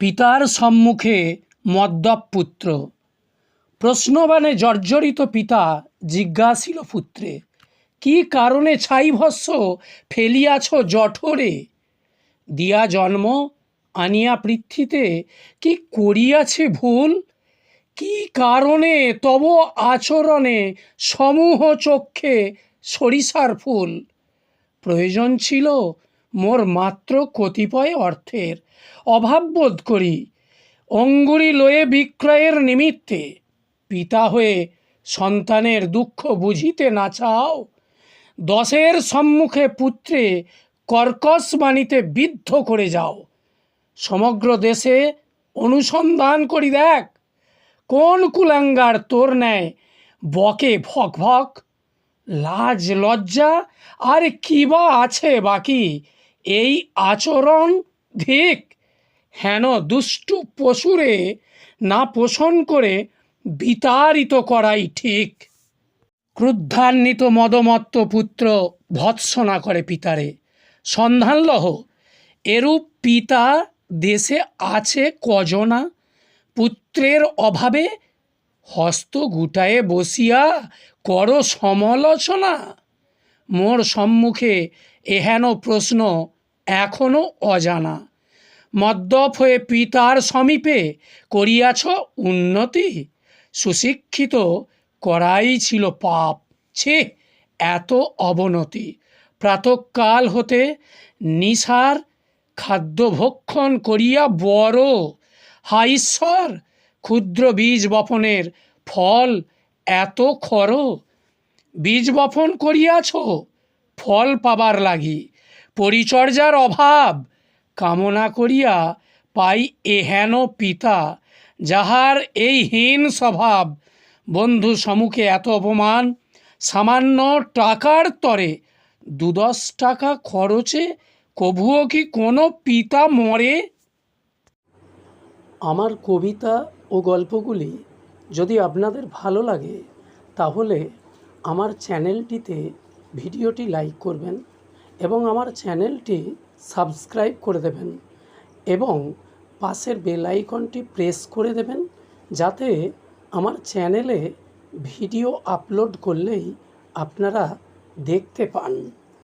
পিতার সম্মুখে মদ্যপ পুত্র প্রশ্নবাণে জর্জরিত পিতা জিজ্ঞাসিল পুত্রে, কি কারণে ছাই ভস্য ফেলিয়াছ জঠরে? দিয়া জন্ম আনিয়া পৃথ্বীতে কি করিয়াছে ভুল? কি কারণে তব আচরণে সমূহ চক্ষে সরিষার ফুল? প্রয়োজন ছিল মোর মাত্র কতিপয় অর্থের অভাব বোধ করি। অঙ্গুরি লয়ে বিক্রয়ের নিমিত্তে পিতা হয়ে সন্তানের দুঃখ বুঝিতে না চাও, দশের সম্মুখে পুত্রে কর্কশ বাণীতে বিদ্ধ করে যাও। সমগ্র দেশে অনুসন্ধান করি দেখ, কোন কুলাঙ্গার তোর ন্যায় বকে ভক ভক? লাজ, লজ্জা, আর কি বা আছে বাকি? এই আচরণ ধিক হেন দুষ্টু পশুরে না পোষণ করে বিতাড়িত করাই ঠিক। ক্রুদ্ধান্বিত মদমত্ত পুত্র ভৎসনা করে পিতারে। সন্ধান লহ এরূপ পিতা দেশে আছে কজনা? পুত্রের অভাবে হস্ত গুটায়ে বসিয়া কর সমালোচনা? মোর সম্মুখে এহেন প্রশ্ন এখনও অজানা। মদ্যপ হয়ে পিতার সমীপে করিয়াছ উন্নতি। সুশিক্ষিত করাই ছিল পাপ। ছে, এত অবনতি। প্রাতকাল হতে নিশার খাদ্য ভক্ষণ করিয়া বড়। হা ঈশ্বর, ক্ষুদ্র বীজ বপনের ফল এত খর। বীজ বপন করিয়াছ, ফল পাবার লাগি। পরিচর্যার অভাব। কামনা করিয়া পাই এহেন পিতা, যাহার এই হীন স্বভাব বন্ধু সম্মুখে এত অপমান। সামান্য টাকার তরে দু দশ টাকা খরচে কভুও কি কোনো পিতা মরে? আমার কবিতা ও গল্পগুলি যদি আপনাদের ভালো লাগে, তাহলে আমার চ্যানেলটিতে ভিডিওটি লাইক করবেন। এবং আমার চ্যানেলটি সাবস্ক্রাইব করে দেবেন এবং পাশের বেল আইকনটি প্রেস করে দেবেন যাতে আমার চ্যানেলে ভিডিও আপলোড করলেই আপনারা দেখতে পান।